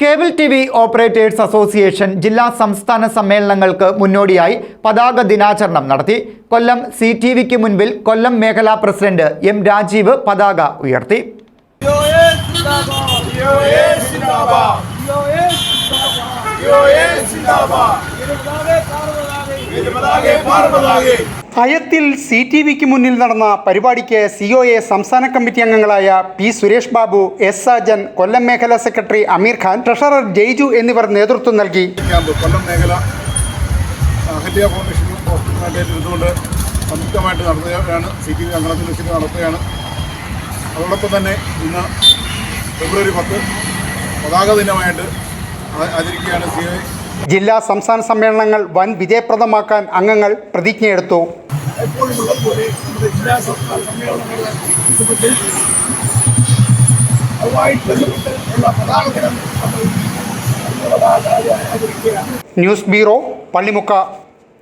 Cable T V operators association ജില്ലാ സംസ്ഥാന സമ്മേളനങ്ങൾക്ക് മുന്നോടിയായി പതാക ദിനാചരണം നടത്തി. കൊല്ലം സി ടി വിക്ക് മുൻപിൽ കൊല്ലം മേഖലാ പ്രസിഡന്റ് എം രാജീവ് പതാക ഉയർത്തി. യോയേ അയത്തിൽ സി ടി വിക്ക് മുന്നിൽ നടന്ന പരിപാടിക്ക് സി ഒ എ സംസ്ഥാന കമ്മിറ്റി അംഗങ്ങളായ പി സുരേഷ് ബാബു എസ് സാജൻ കൊല്ലം മേഖലാ സെക്രട്ടറി അമീർ ഖാൻ ട്രഷറർ ജയ്ജു എന്നിവർ നേതൃത്വം നൽകി. കൊല്ലം മേഖല അഹല്യ ഫൗണ്ടേഷനും ഹോസ്പിറ്റലുമായിട്ട് ഇരുന്നുകൊണ്ട് സംയുക്തമായിട്ട് നടത്തുകയാണ് സി ടി വി അങ്കണത്തിൽ വെച്ചിട്ട് നടത്തുകയാണ്. അതോടൊപ്പം തന്നെ ഇന്ന് ഫെബ്രുവരി പത്ത് പതാക ദിനമായിട്ട് സി ഐ. ജില്ലാ സംസ്ഥാന സമ്മേളനങ്ങൾ വൻ വിജയപ്രദമാക്കാൻ അംഗങ്ങൾ പ്രതിജ്ഞയെടുത്തു. News bureau Pallimukku.